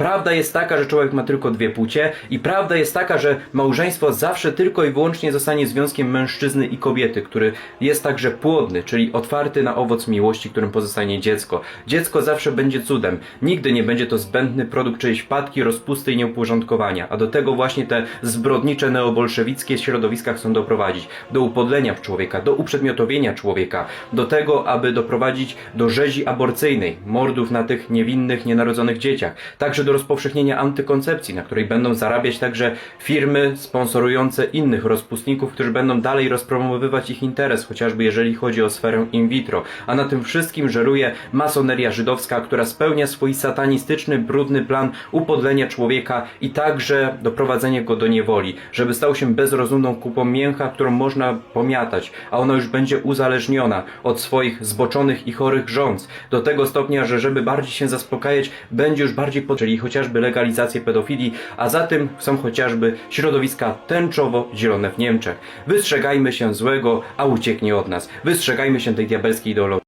Prawda jest taka, że człowiek ma tylko dwie płcie i prawda jest taka, że małżeństwo zawsze tylko i wyłącznie zostanie związkiem mężczyzny i kobiety, który jest także płodny, czyli otwarty na owoc miłości, którym pozostanie dziecko. Dziecko zawsze będzie cudem. Nigdy nie będzie to zbędny produkt czyjejś wpadki, rozpusty i nieuporządkowania. A do tego właśnie te zbrodnicze neobolszewickie środowiska chcą doprowadzić. Do upodlenia człowieka, do uprzedmiotowienia człowieka, do tego, aby doprowadzić do rzezi aborcyjnej, mordów na tych niewinnych, nienarodzonych dzieciach, także do rozpowszechnienia antykoncepcji, na której będą zarabiać także firmy sponsorujące innych rozpustników, którzy będą dalej rozpromowywać ich interes, chociażby jeżeli chodzi o sferę in vitro. A na tym wszystkim żeruje masoneria żydowska, która spełnia swój satanistyczny, brudny plan upodlenia człowieka i także doprowadzenia go do niewoli, żeby stał się bezrozumną kupą mięcha, którą można pomiatać, a ona już będzie uzależniona od swoich zboczonych i chorych rządz. Do tego stopnia, że żeby bardziej się zaspokajać, będzie już bardziej pod... czyli chociażby legalizację pedofilii, a za tym są chociażby środowiska tęczowo-zielone w Niemczech. Wystrzegajmy się złego, a ucieknie od nas. Wystrzegajmy się tej diabelskiej ideologii.